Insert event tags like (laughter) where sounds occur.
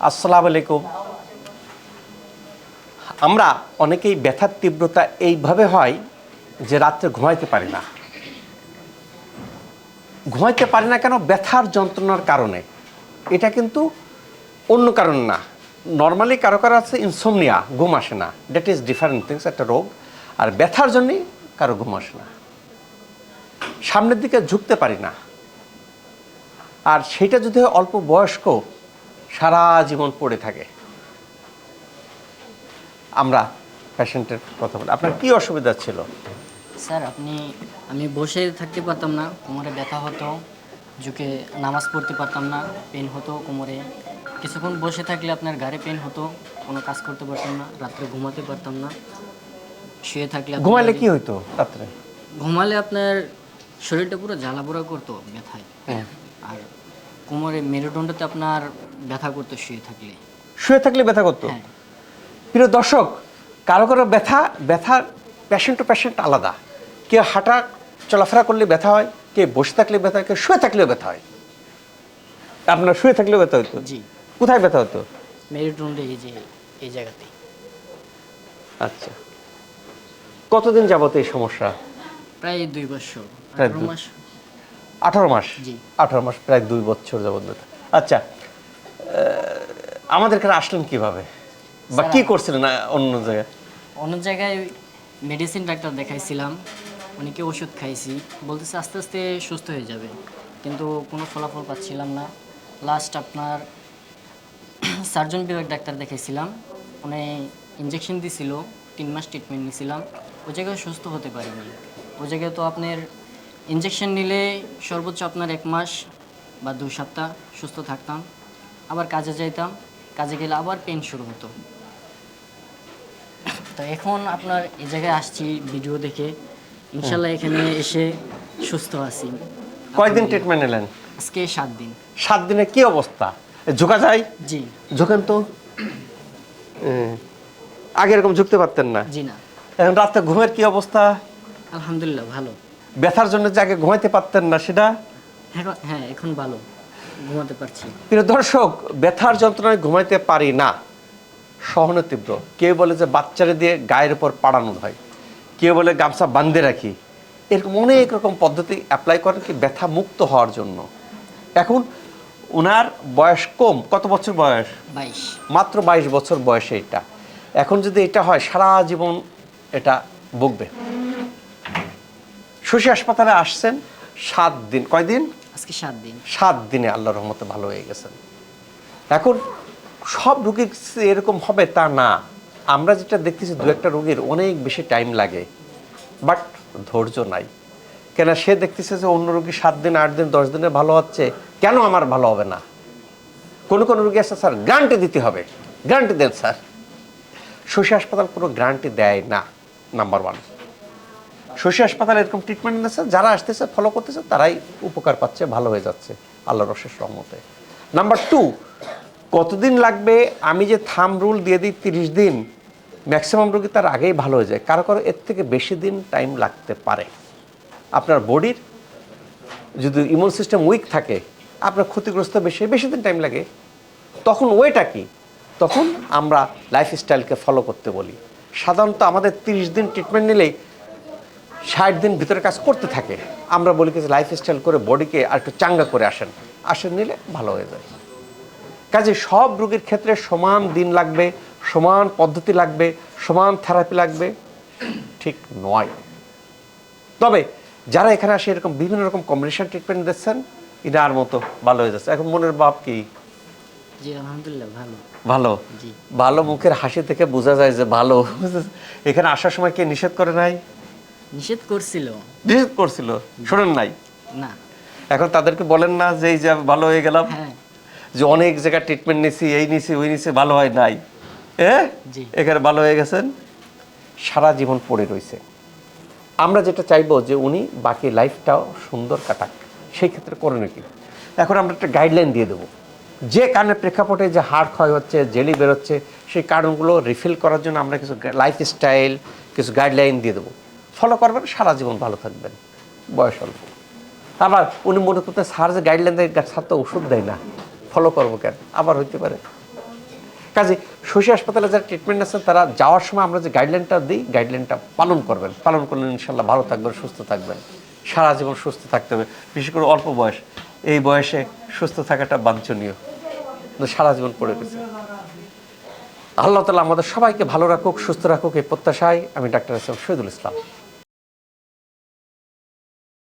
আসসালামু আলাইকুম। আমরা অনেকেই ব্যথার তীব্রতা এইভাবে হয় যে রাত্রে ঘুমাইতে পারি না। ঘুমাইতে পারি না কেন? ব্যথার যন্ত্রণার কারণে। এটা কিন্তু অন্য কারণ না। নর্মালি কারও কারও আছে ইনসোমনিয়া ঘুম আসে না। দ্যাট ইজ ডিফারেন্ট থিংস একটা রোগ। আর ব্যথার জন্যই কারও ঘুম আসে না। সামনের দিকে ঝুঁকতে পারি না। আর সেটা যদি অল্প বয়স্ক সারা জীবন পড়ে থাকে। আমরা পেশেন্টের কথা বলি। আপনার কি অসুবিধা ছিল? স্যার আপনি আমি বসে থাকতে পারতাম না কোমরে ব্যথা হতো ঝুঁকে নামাজ পড়তে পারতাম না পেন হতো কোমরে। কিছুক্ষণ বসে থাকলে আপনার গাড়ি পেন হতো কোনো কাজ করতে পারতাম না রাত্রে ঘুমাতে পারতাম না শুয়ে থাকলে ঘুমালে কি হইতো রাত্রে? ঘুমালে আপনার শরীরটা পুরো জ্বালা পোড়া করতো ব্যথায়। আর কোমরে মেরুদণ্ডতে আপনার ব্যথা করতো শুয়ে থাকলে। শুয়ে থাকলে ব্যথা করতো? হ্যাঁ। প্রিয় দর্শক কারও কারও ব্যথা ব্যথার পেশেন্ট টু পেশেন্ট আলাদা। কেউ হাঁটা চলাফেরা করলে ব্যথা হয় কে বসে থাকলে ব্যথা হয় কেউ শুয়ে থাকলেও ব্যথা হয়। আপনার শুয়ে থাকলেও ব্যথা হতো? জি। কোথায় ব্যথা হতো? মেরুদণ্ডে এই যে এই জায়গাতে। আচ্ছা। কতদিন যাবত এই সমস্যা? প্রায় দুই বছর প্রায় আঠারো দুই- মাস। আঠারো মাস? জি। আঠারো মাস প্রায় দুই বছর যাবত আচ্ছা আমাদের এখানে আসলেন কীভাবে? বা কি করছিলেন অন্য জায়গায়? অন্য জায়গায় মেডিসিন ডাক্তার দেখাইছিলাম। অনেকে ওষুধ খাইছি। বলতেছে আস্তে আস্তে সুস্থ হয়ে যাবে। কিন্তু কোনো ফলাফল পাচ্ছিলাম না। লাস্ট আপনার (clears throat) সার্জন বিভাগ ডাক্তার দেখাইছিলাম। উনি ইঞ্জেকশন দিছিল। তিন মাস ট্রিটমেন্ট নিয়েছিলাম ওই জায়গায় সুস্থ হতে পারিনি। ওই জায়গায় তো আপনার ইঞ্জেকশন নিলে সর্বোচ্চ আপনার এক মাস বা দুই সপ্তাহ সুস্থ থাকতাম আবার কাজে যাইতাম কাজে গেলে আবার পেন শুরু হতো। তো এখন আপনার এই জায়গায় আসছি ভিডিও দেখে ইনশাল্লাহ এখানে এসে সুস্থ আছি। কয়েকদিন ট্রিটমেন্ট নিলেন? আজকে সাত দিন। সাত দিনে কি অবস্থা? ঝোঁকা যায়? জি। ঝোঁকেন তো? আগে এরকম ঝুঁকতে পারতেন না। জি না। এখন রাতে ঘুমের কি অবস্থা? আলহামদুলিল্লাহ ভালো। ব্যথার জন্য যে আগে ঘুমাইতে পারতেন না সেটা হ্যাঁ এখন ভালো। ঘুমাতে পারছি। প্রিয় দর্শক ব্যথার যন্ত্রণায় ঘুমাইতে পারি না। সহনে তীব্র। কেউ বলে যে বাচ্চারে দিয়ে গায়ের উপর পাড়ানো হয়। কেউ বলে গামছা বান্ধে রাখি। এরকম অনেক রকম পদ্ধতি অ্যাপ্লাই করেন কি ব্যথা মুক্ত হওয়ার জন্য। এখন ওনার বয়স কম। কত বছর বয়স? বাইশ। মাত্র বাইশ বছর বয়সে এটা। এখন যদি এটা হয় সারা জীবন এটা ভুগবে শশী হাসপাতালে আসছেন সাত দিন। কয়দিন? আজকে সাত দিন। সাত দিনে আল্লাহ রহমতে ভালো হয়ে গেছেন। এখন সব রুগীর এরকম হবে তা না। আমরা যেটা দেখতেছি দু একটা রুগীর অনেক বেশি টাইম লাগে বাট ধৈর্য নাই। কেন সে দেখতেছে যে অন্য রুগী সাত দিন আট দিন দশ দিনে ভালো হচ্ছে কেন আমার ভালো হবে না? কোনো কোনো রুগী আছে স্যার গ্যারান্টি দিতে হবে। গ্যারান্টি দেন স্যার। শশী হাসপাতাল কোনো গ্যারান্টি দেয় না নাম্বার ওয়ান শশী হাসপাতালে এরকম ট্রিটমেন্ট নিচ্ছে যারা আসতেছে ফলো করতেছে, তারাই উপকার পাচ্ছে, ভালো হয়ে যাচ্ছে, আল্লাহর অশেষ রহমতে। নাম্বার টু কতদিন লাগবে আমি যে থাম রুল দিয়ে দিই তিরিশ দিন? ম্যাক্সিমাম রোগী তার আগেই ভালো হয়ে যায়। কারও কারও এর থেকে বেশি দিন টাইম লাগতে পারে। আপনার বডির যদি ইমিউন সিস্টেম উইক থাকে, আপনার ক্ষতিগ্রস্ত বেশি বেশি দিন টাইম লাগে, তখন ওয়েটা কি? তখন আমরা লাইফস্টাইলকে ফলো করতে বলি। সাধারণত আমাদের তিরিশ দিন ট্রিটমেন্ট নিলেই ষাট দিন ভিতরে কাজ করতে থাকে। আমরা বলি কি লাইফস্টাইল করে বডিকে আর একটু চাঙ্গা করে আসেন। আসেন নিলে ভালো হয়ে যায়। কাজে সব রোগীর ক্ষেত্রে সমান দিন লাগবে সমান পদ্ধতি লাগবে সমান থেরাপি লাগবে। ঠিক নয়। তবে যারা এখানে আসে এরকম বিভিন্ন রকম কম্বিনেশন ট্রিটমেন্ট দিচ্ছেন ইনার মতো ভালো হয়ে যাচ্ছে। এখন মনের ভাব কি? ভালো। ভালো? মুখের হাসি থেকে বোঝা যায় যে ভালো। এখানে আসার সময় কে নিষেধ করে নাই? নিষেধ করছিল। নিষেধ করছিল? শোনেন নাই? না। এখন তাদেরকে বলেন না যে এই যে ভালো হয়ে গেলাম হ্যাঁ। যে অনেক জায়গায় ট্রিটমেন্ট নিছি এই নিছি ওই নিছি ভালো হয় নাই। জি। এখানে ভালো হয়ে গেছেন? সারা জীবন পড়ে রয়েছে। আমরা যেটা চাইব যে উনি বাকি লাইফটাও সুন্দর কাটাক। সেই ক্ষেত্রে করে নাকি এখন আমরা একটা গাইডলাইন দিয়ে দেবো। যে কারণে প্রেক্ষাপটে যে হাড় ক্ষয় হচ্ছে জেলি বেরোচ্ছে সেই কারণগুলো রিফিল করার জন্য আমরা কিছু লাইফস্টাইল কিছু গাইডলাইন দিয়ে দেবো। ফলো করবেন, সারা জীবন ভালো থাকবেন। বয়স অল্প। আবার উনি মনে করতে স্যার, যে গাইডলাইন দেয়, স্যার তো ওষুধ দেয় না। ফলো করব কেন? আবার হইতে পারে। কাজে শশী হাসপাতালে যারা ট্রিটমেন্ট আছেন তারা যাওয়ার সময় আমরা যে গাইডলাইনটা দিই গাইডলাইনটা পালন করবেন। পালন করলে ইনশাল্লাহ ভালো থাকবেন, সুস্থ থাকবেন। সারা জীবন সুস্থ থাকতে হবে। বিশেষ করে অল্প বয়স। এই বয়সে সুস্থ থাকাটা বাঞ্ছনীয়। সারা জীবন পড়ে গেছে। আল্লাহ তালা আমাদের সবাইকে ভালো রাখুক, সুস্থ রাখুক, এই প্রত্যাশায় আমি doctor S M Shahidul Islam.